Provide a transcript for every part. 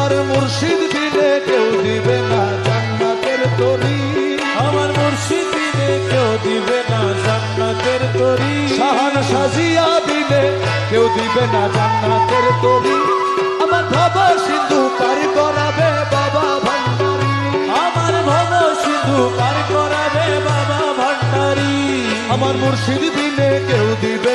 আমার মুর্শিদ বিনে কেউ দিবে না জান্নাতের তরি। আমার মুর্শিদ বিনে কেউ দিবে না জান্নাতের তরি। শাহান সাজিয়া দিলে কেউ দিবে না জান্নাতের তরি। আমার ভব সিন্ধু পার করাবে বাবা ভান্ডারি। আমার ভব সিন্ধু পার করাবে বাবা ভান্ডারি। আমার মুর্শিদ বিনে কেউ দিবে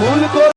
ভুল